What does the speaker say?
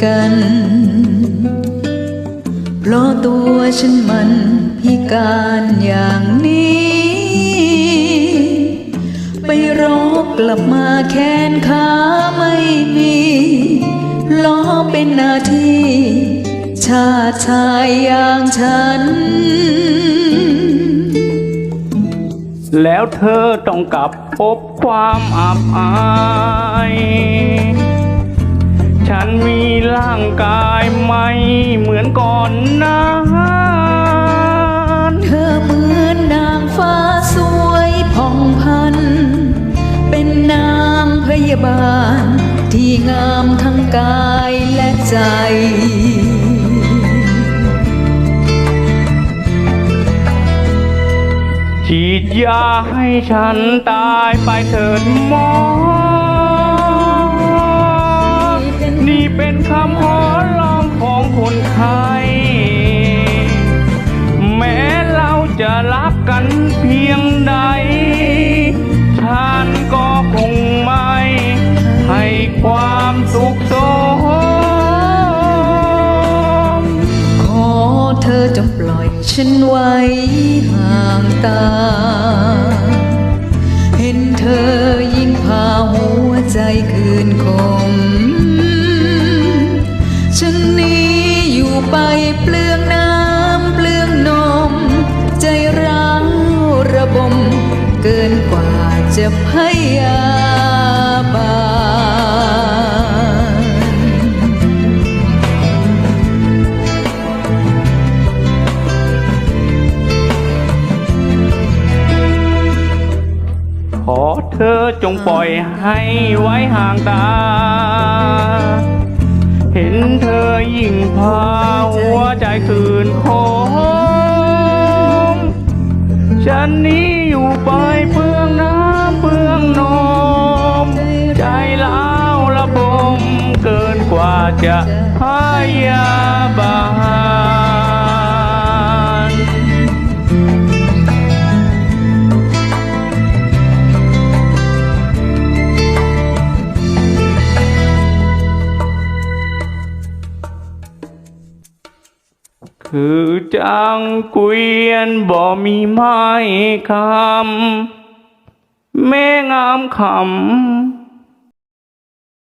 เองต้องถูกญาติเธอกีดกัน เพราะตัวฉันมันพิการอย่างนี้ ไปรบกลับมาแขนขาไม่มีล้อเป็นหน้าที่ ชาติชายอย่างฉัน แล้วเธอต้องกลับพบความอับอาย ร่างกายไม่เหมือนก่อนนานเธอเหมือนนางฟ้าสวยผ่องพัน เป็นนางพยาบาล ที่งามทั้งกายและใจฉีดยาให้ฉันตายไปเถิดหมอ ฉันไว้ห่างตา เห็นเธอยิ่งพาหัวใจคืนคม ฉันนี้อยู่ไปเปลืองน้ำเปลืองนม ใจร้าวระบม เกินกว่าจะพยาบ อเธอจงปล่อยให้ไว้ห่างตา เห็นเธอยิ่งพาหัวใจคืนคมฉันนี้อยู่ไปเปลืองน้ำเปลืองนม ใจล้าวระบมเกินกว่าจะพยาบาล คือจังเกวียนบ่มีไม้คำแม่งามคำ